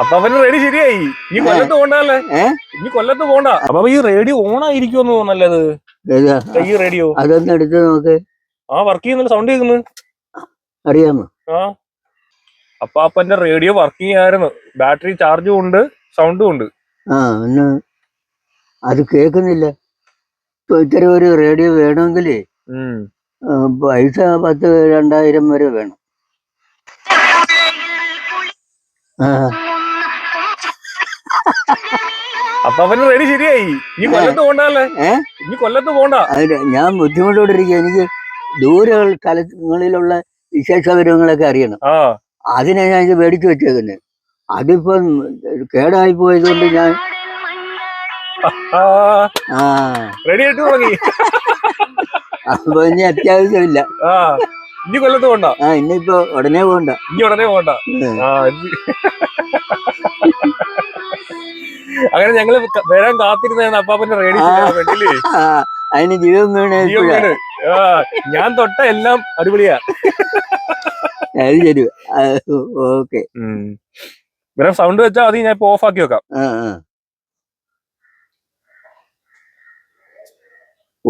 അപ്പൊ അവന് റേഡിയോ ശരിയായി. ഈ കൊല്ലത്ത് പോണ്ടല്ലേ? ഈ കൊല്ലത്ത് പോണ്ട. അപ്പൊ ഈ റേഡിയോ ഓൺ ആയിരിക്കുമെന്ന് തോന്നല്ലത്? ഈ റേഡിയോ അതൊന്ന് എടുത്ത് നോക്ക്. ആ വർക്ക് ചെയ്യുന്നില്ല സൗണ്ട് കേൾക്കുന്നു. അറിയാമോ? ആ. അപ്പൊ അപ്പന്റെ റേഡിയോ വർക്ക് ചെയ്യായിരുന്നു ബാറ്ററി ചാർജും ഉണ്ട് സൗണ്ടും ഉണ്ട്. ആ ഒന്ന് അത് കേൾക്കുന്നില്ല. ഇപ്പൊ ഇത്തരം ഒരു റേഡിയോ വേണമെങ്കിൽ. പൈസ പത്ത് രണ്ടായിരം വരെ വേണം. ആ. അപ്പൊ റെഡി ശരിയായി. ഈ കൊല്ലത്ത് പോണ്ടല്ലേ? ഇനി കൊല്ലത്ത് പോണ്ട. ഞാൻ ബുദ്ധിമുട്ടോടിരിക്കുക എനിക്ക് ദൂര സ്ഥലങ്ങളിലുള്ള വിശേഷ വിവരങ്ങളൊക്കെ അറിയണം അതിനെ ഞാൻ ഇത് മേടിച്ചു വെച്ചേക്കുന്നത് അതിപ്പം കേടായി പോയതുകൊണ്ട് ഞാൻ റെഡി ആയിട്ട് തുടങ്ങി. അപ്പൊ ഇനി അത്യാവശ്യമില്ല. ഇനി കൊല്ലത്ത് പോണ്ട. ആ ഇനിയിപ്പോ ഉടനെ പോണ്ട. ഇനി ഉടനെ പോണ്ട. അങ്ങനെ ഞങ്ങൾ വരാൻ കാത്തിരുന്നാണ് അപ്പാപ്പന്റെ റേഡിയോ അതിന് ജീവൻ വീണ. ഞാൻ തൊട്ട എല്ലാം അടിപൊളിയാ. അത് ശരി. ഓക്കെ. വരാൻ സൗണ്ട് വെച്ചാ അത് ഞാൻ ഇപ്പൊ ഓഫ് ആക്കി വെക്കാം.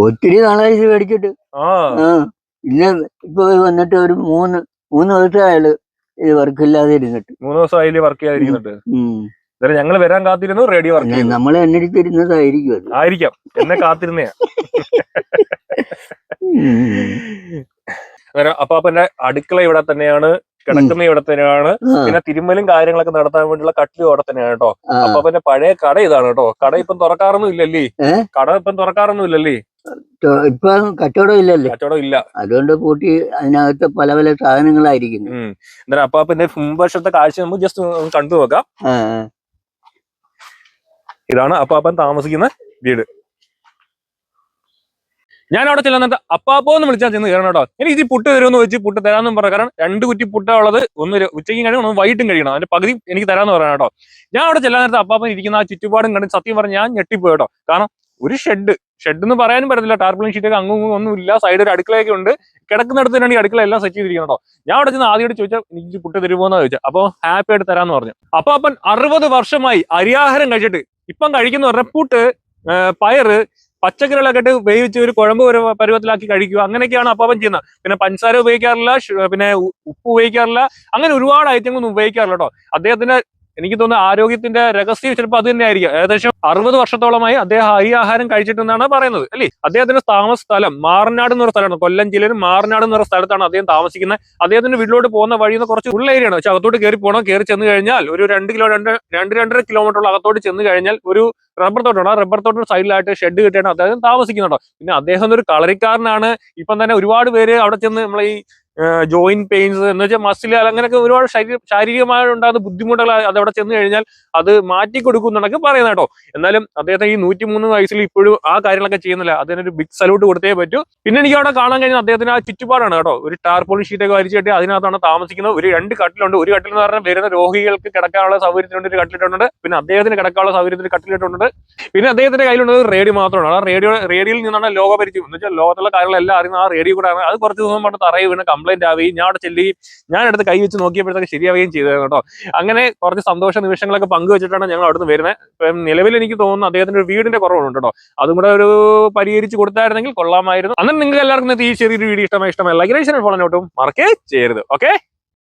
ഒത്തിരി നാളായി മേടിച്ചിട്ട്. ഇന്ന് ഇപ്പൊ വന്നിട്ട് ഒരു മൂന്ന് മൂന്ന് ദിവസമായാലും ഇത് വർക്കില്ലാതെ ഇരുന്നിട്ട്. മൂന്ന് ദിവസം അതിൽ വർക്ക് ചെയ്യാതിരിക്കുന്നുണ്ട്. അന്നേരം ഞങ്ങൾ വരാൻ കാത്തിരുന്നു റേഡിയോ വർക്ക് പിന്നെ നമ്മളെ അന്വേഷിച്ചിരുന്നതായിരിക്കും അത്. ആയിരിക്കാം. എന്നെ കാത്തിരുന്നേ അപ്പൊ അന്നേരം അപ്പാപ്പന്റെ അടുക്കള ഇവിടെ തന്നെയാണ് കിടക്കുന്ന ഇവിടെ തന്നെയാണ്. ആ, പിന്നെ തിരുമ്മലും കാര്യങ്ങളൊക്കെ നടത്താൻ വേണ്ടിയുള്ള കട്ടിലും അവിടെ തന്നെയാണ് കേട്ടോ. ആ. അപ്പാപ്പന്റെ പഴയ കട ഇതാണ് കേട്ടോ. കട ഇപ്പം തുറക്കാറൊന്നും ഇല്ലല്ലേ? ഏ? കട ഇപ്പം തുറക്കാറൊന്നും ഇല്ലല്ലേ? ഇപ്പൊ കച്ചവടം ഇല്ലല്ലേ? കച്ചവടം ഇല്ല. അതുകൊണ്ട് കൂട്ടി അതിനകത്ത് പല പല സാധനങ്ങളായിരിക്കുന്നു. ഉം. അന്നേരം അപ്പാപ്പന്റെ മുൻവശത്തെ കാഴ്ച നമുക്ക് ജസ്റ്റ് കണ്ടു നോക്കാം ആ, ആ. ഇതാണ് അപ്പാപ്പൻ താമസിക്കുന്ന വീട്. ഞാൻ അവിടെ ചെല്ലുന്നിട്ട് അപ്പാപ്പോ എന്ന് വിളിച്ചാൽ ചെന്ന് കയറണം കേട്ടോ. എനിക്ക് ഇച്ചിരി പുട്ട് തരുമെന്ന് വെച്ച് പുട്ട് തരാമെന്നും പറയാം കാരണം രണ്ട് കുറ്റി പുട്ട ഉള്ളത്. ഒന്ന് ഉച്ചയ്ക്കും കഴിയണം ഒന്ന് വൈകിട്ടും കഴിയണം. അതിന്റെ പകുതി എനിക്ക് തരാമെന്ന് പറയണം കേട്ടോ. ഞാൻ അവിടെ ചെല്ലാൻ നേരത്തെ അപ്പാപ്പൻ ഇരിക്കുന്ന ആ ചുറ്റുപാടും കണ്ട് സത്യം പറഞ്ഞ് ഞാൻ ഞെട്ടിപ്പോയി കേട്ടോ. കാരണം ഒരു ഷെഡ് ഷെഡ് എന്ന് പറയാനും പറ്റത്തില്ല. ടാർപ്പിളിൻ ഷീറ്റൊക്കെ അങ്ങും ഇങ്ങും ഒന്നും ഇല്ല. സൈഡ് ഒരു അടുക്കളയൊക്കെ ഉണ്ട്. കിടക്കുന്നിടത്ത് ഈ അടുക്കള എല്ലാം സെറ്റ് ചെയ്തിരിക്കണം കേട്ടോ. ഞാൻ അവിടെ ചെന്ന് ആദ്യമായിട്ട് ചോദിച്ചാൽ എനിക്ക് പുട്ട് തരുമോ എന്ന് ചോദിച്ചാൽ അപ്പോൾ ഹാപ്പി ആയിട്ട് തരാമെന്ന് പറഞ്ഞു. അപ്പൊ അപ്പൻ അറുപത് വർഷമായി അരിയാഹാരം കഴിച്ചിട്ട് ഇപ്പം കഴിക്കുന്ന പുട്ട് പയറ് പച്ചക്കറികളൊക്കെ വേവിച്ച് ഒരു കുഴമ്പ് ഒരു പരുവത്തിലാക്കി കഴിക്കുക. അങ്ങനെയൊക്കെയാണ് അപ്പാപ്പൻ ചെയ്യുന്നത്. പിന്നെ പഞ്ചസാര ഉപയോഗിക്കാറില്ല പിന്നെ ഉപ്പ് ഉപയോഗിക്കാറില്ല. അങ്ങനെ ഒരുപാട് ഐറ്റങ്ങളൊന്നും ഉപയോഗിക്കാറില്ല കേട്ടോ. അദ്ദേഹത്തിന്റെ എനിക്ക് തോന്നുന്നു ആരോഗ്യത്തിന്റെ രഹസ്യം ചിലപ്പോൾ അത് തന്നെ ആയിരിക്കും ഏകദേശം അറുപത് വർഷത്തോളമായി അദ്ദേഹം ഈ ആഹാരം കഴിച്ചിട്ടെന്നാണ് പറയുന്നത് അല്ലേ? അദ്ദേഹത്തിന്റെ താമസ സ്ഥലം മാറനാട് എന്നൊരു സ്ഥലമാണ്. കൊല്ലം ജില്ലയിൽ മാറനാട് എന്നൊരു സ്ഥലത്താണ് അദ്ദേഹം താമസിക്കുന്നത്. അദ്ദേഹത്തിന്റെ വീട്ടിലോട്ട് പോകുന്ന വഴി നിന്ന് കുറച്ച് ഉള്ള ഏരിയയാണ്. പക്ഷെ അകത്തോട്ട് കയറി പോകണം. കയറി ചെന്ന് കഴിഞ്ഞാൽ ഒരു രണ്ട് കിലോ രണ്ട് രണ്ട് രണ്ടര കിലോമീറ്ററുള്ള അകത്തോട്ട് ചെന്ന് കഴിഞ്ഞാൽ ഒരു റബ്ബർ തോട്ടമാണ്. റബ്ബർ തോട്ടിന് സൈഡിലായിട്ട് ഷെഡ് കിട്ടിയാണ് അദ്ദേഹം താമസിക്കുന്നുണ്ടോ പിന്നെ അദ്ദേഹം ഒരു കളറിക്കാരനാണ് ഇപ്പം തന്നെ ഒരുപാട് പേര് അവിടെ ചെന്ന് നമ്മളെ ഈ ജോയിന്റ് പെയിൻസ് എന്ന് വെച്ചാൽ മസിൽ അങ്ങനെയൊക്കെ ഒരുപാട് ശരീര ശാരീരികമായി ഉണ്ടാകുന്ന ബുദ്ധിമുട്ടുകൾ അവിടെ ചെന്ന് കഴിഞ്ഞാൽ അത് മാറ്റി കൊടുക്കുന്നുണ്ടൊക്കെ പറയുന്നത് കേട്ടോ. എന്നാലും അദ്ദേഹത്തെ ഈ നൂറ്റി മൂന്ന് വയസ്സിൽ ഇപ്പോഴും ആ കാര്യങ്ങളൊക്കെ ചെയ്യുന്നില്ല. അതിനൊരു ബിഗ് സല്യൂട്ട് കൊടുത്തേ പറ്റൂ. പിന്നെ എനിക്ക് അവിടെ കാണാൻ കഴിഞ്ഞാൽ അദ്ദേഹത്തിന് ആ ചുറ്റുപാടാണ് കേട്ടോ. ഒരു ഷീറ്റ് ഒക്കെ വലിച്ചിട്ട് അതിനകത്താണ് താമസിക്കുന്നത്. ഒരു രണ്ട് കട്ടിലുണ്ട്. ഒരു കട്ടിൽ എന്ന് പറഞ്ഞാൽ വരുന്ന രോഗികൾക്ക് കിടക്കാനുള്ള സൗകര്യത്തിനുണ്ട് ഒരു കട്ടിലിട്ടുണ്ട്. പിന്നെ അദ്ദേഹത്തിന് കിടക്കാനുള്ള സൗകര്യത്തിന് കട്ടിലിട്ടുണ്ട്. പിന്നെ അദ്ദേഹത്തിന്റെ കയ്യിലുള്ളത് റേഡിയോ മാത്രമാണ്. ആ റേഡിയോ റേഡിയോയിൽ നിന്നാണ് ലോകപരിചയം. എന്ന് വെച്ചാൽ ലോകത്തുള്ള കാര്യങ്ങളെല്ലാം അറിയുന്ന ആ റേഡിയോ കൂടെ അത് കുറച്ച് ദിവസം കൊണ്ട് തറയിൽ വീണ് കംപ്ലൈന്റ് ആവുകയും ഞാൻ അവിടെ ചെല്ലുകയും ഞാൻ അടുത്ത് കൈ വെച്ച് നോക്കിയപ്പോഴത്തേക്ക് ശരിയാവുകയും ചെയ്തായിരുന്നു കേട്ടോ. അങ്ങനെ കുറച്ച് സന്തോഷ നിമിഷങ്ങളൊക്കെ പങ്കുവെച്ചിട്ടാണ് ഞങ്ങൾ അവിടുന്ന് വരുന്നത്. ഇപ്പം നിലവിൽ എനിക്ക് തോന്നുന്നു അദ്ദേഹത്തിന്റെ ഒരു വീടിന്റെ കുറവുണ്ട് കേട്ടോ. അതും കൂടെ ഒരു പരിഹരിച്ച് കൊടുത്തായിരുന്നെങ്കിൽ കൊള്ളാമായിരുന്നു. അന്ന് നിങ്ങൾക്ക് എല്ലാവർക്കും ഈ ചെറിയൊരു വീഡിയോ ഇഷ്ടമായി ഇഷ്ടമായി ലൈക്ക് ഫോളോ നോട്ടും മറക്കേ ചെയ്യരുത്. ഓക്കെ